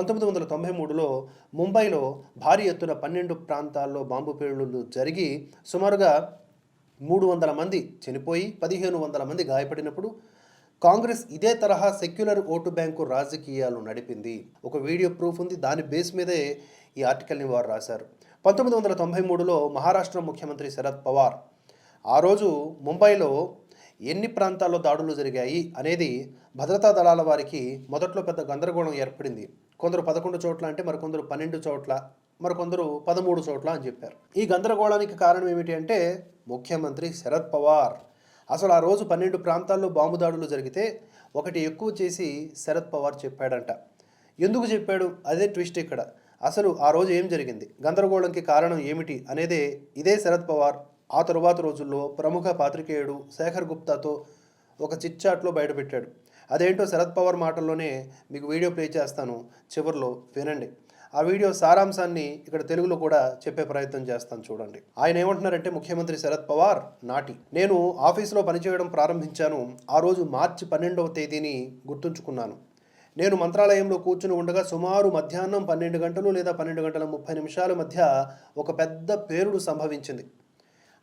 పంతొమ్మిది వందల తొంభై మూడులో ముంబైలో భారీ ఎత్తున పన్నెండు ప్రాంతాల్లో బాంబు పేలుళ్ళు జరిగి సుమారుగా మూడు వందల మంది చనిపోయి పదిహేను వందల మంది గాయపడినప్పుడు కాంగ్రెస్ ఇదే తరహా సెక్యులర్ ఓటు బ్యాంకు రాజకీయాలు నడిపింది. ఒక వీడియో ప్రూఫ్ ఉంది. దాని బేస్ మీదే ఈ ఆర్టికల్ని వారు రాశారు. పంతొమ్మిది వందల తొంభై మూడులో మహారాష్ట్ర ముఖ్యమంత్రి శరద్ పవార్ ఆ రోజు ముంబైలో ఎన్ని ప్రాంతాల్లో దాడులు జరిగాయి అనేది భద్రతా దళాల వారికి మొదట్లో పెద్ద గందరగోళం ఏర్పడింది. కొందరు పదకొండు చోట్ల అంటే మరికొందరు పన్నెండు చోట్ల మరికొందరు పదమూడు చోట్ల అని చెప్పారు. ఈ గందరగోళానికి కారణం ఏమిటి అంటే ముఖ్యమంత్రి శరద్ పవార్. అసలు ఆ రోజు పన్నెండు ప్రాంతాల్లో బాంబు దాడులు జరిగితే ఒకటి ఎక్కువ చేసి శరద్ పవార్ చెప్పాడంట. ఎందుకు చెప్పాడు? అదే ట్విస్ట్ ఇక్కడ. అసలు ఆ రోజు ఏం జరిగింది? గందరగోళంకి కారణం ఏమిటి అనేదే ఇదే శరద్ పవార్ ఆ తరువాత రోజుల్లో ప్రముఖ పాత్రికేయుడు శేఖర్ గుప్తాతో ఒక చిట్చాట్లో బయటపెట్టాడు. అదేంటో శరద్ పవార్ మాటల్లోనే మీకు వీడియో ప్లే చేస్తాను చివరిలో వినండి. ఆ వీడియో సారాంశాన్ని ఇక్కడ తెలుగులో కూడా చెప్పే ప్రయత్నం చేస్తాను చూడండి. ఆయన ఏమంటున్నారంటే ముఖ్యమంత్రి శరద్ పవార్ నాటి. నేను ఆఫీసులో పనిచేయడం ప్రారంభించాను ఆ రోజు మార్చి పన్నెండవ తేదీని గుర్తుంచుకున్నాను. నేను మంత్రాలయంలో కూర్చుని ఉండగా సుమారు మధ్యాహ్నం పన్నెండు గంటలు లేదా పన్నెండు గంటల ముప్పై నిమిషాల మధ్య ఒక పెద్ద పేరుడు సంభవించింది.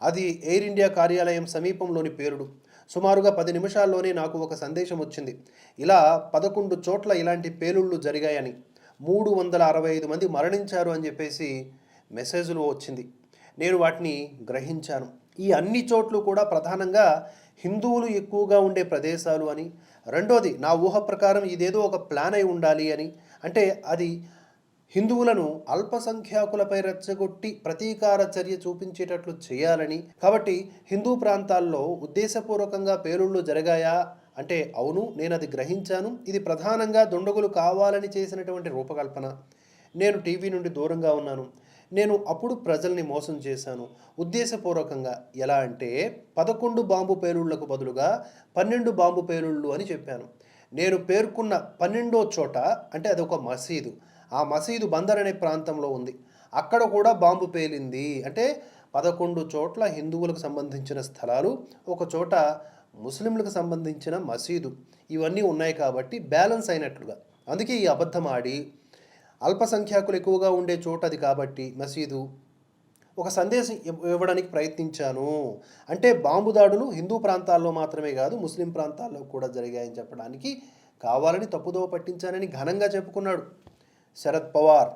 అది ఎయిర్ ఇండియా కార్యాలయం సమీపంలోని పేరుడు. సుమారుగా పది నిమిషాల్లోనే నాకు ఒక సందేశం వచ్చింది. ఇలా పదకొండు చోట్ల ఇలాంటి పేలుళ్ళు జరిగాయని మూడు వందల అరవై ఐదు మంది మరణించారు అని చెప్పేసి మెసేజ్లో వచ్చింది. నేను వాటిని గ్రహించాను. ఈ అన్ని చోట్లు కూడా ప్రధానంగా హిందువులు ఎక్కువగా ఉండే ప్రదేశాలు అని రెండోది నా ఊహ ప్రకారం ఇదేదో ఒక ప్లాన్ అయి ఉండాలి అని అంటే అది హిందువులను అల్పసంఖ్యాకులపై రెచ్చగొట్టి ప్రతీకార చర్య చూపించేటట్లు చేయాలని. కాబట్టి హిందూ ప్రాంతాల్లో ఉద్దేశపూర్వకంగా పేలుళ్ళు జరిగాయా? అంటే అవును నేను అది గ్రహించాను. ఇది ప్రధానంగా దుండగులు కావాలని చేసినటువంటి రూపకల్పన. నేను టీవీ నుండి దూరంగా ఉన్నాను. నేను అప్పుడు ప్రజల్ని మోసం చేశాను. ఉద్దేశపూర్వకంగా. ఎలా అంటే పదకొండు బాంబు పేలుళ్ళకు బదులుగా పన్నెండు బాంబు పేలుళ్ళు అని చెప్పాను. నేను పేర్కొన్న పన్నెండో చోట అంటే అది ఒక మసీదు ఆ మసీదు బందర్ అనే ప్రాంతంలో ఉంది. అక్కడ కూడా బాంబు పేలింది. అంటే పదకొండు చోట్ల హిందువులకు సంబంధించిన స్థలాలు ఒక చోట ముస్లింలకు సంబంధించిన మసీదు. ఇవన్నీ ఉన్నాయి కాబట్టి బ్యాలెన్స్ అయినట్లుగా. అందుకే ఈ అబద్ధం ఆడి అల్పసంఖ్యాకులు ఎక్కువగా ఉండే చోట అది కాబట్టి మసీదు. ఒక సందేశం ఇవ్వడానికి ప్రయత్నించాను. అంటే బాంబు దాడులు హిందూ ప్రాంతాల్లో మాత్రమే కాదు ముస్లిం ప్రాంతాల్లో కూడా జరిగాయని చెప్పడానికి కావాలని తప్పుదోవ పట్టించానని ఘనంగా చెప్పుకున్నాడు. శరద్ పవార్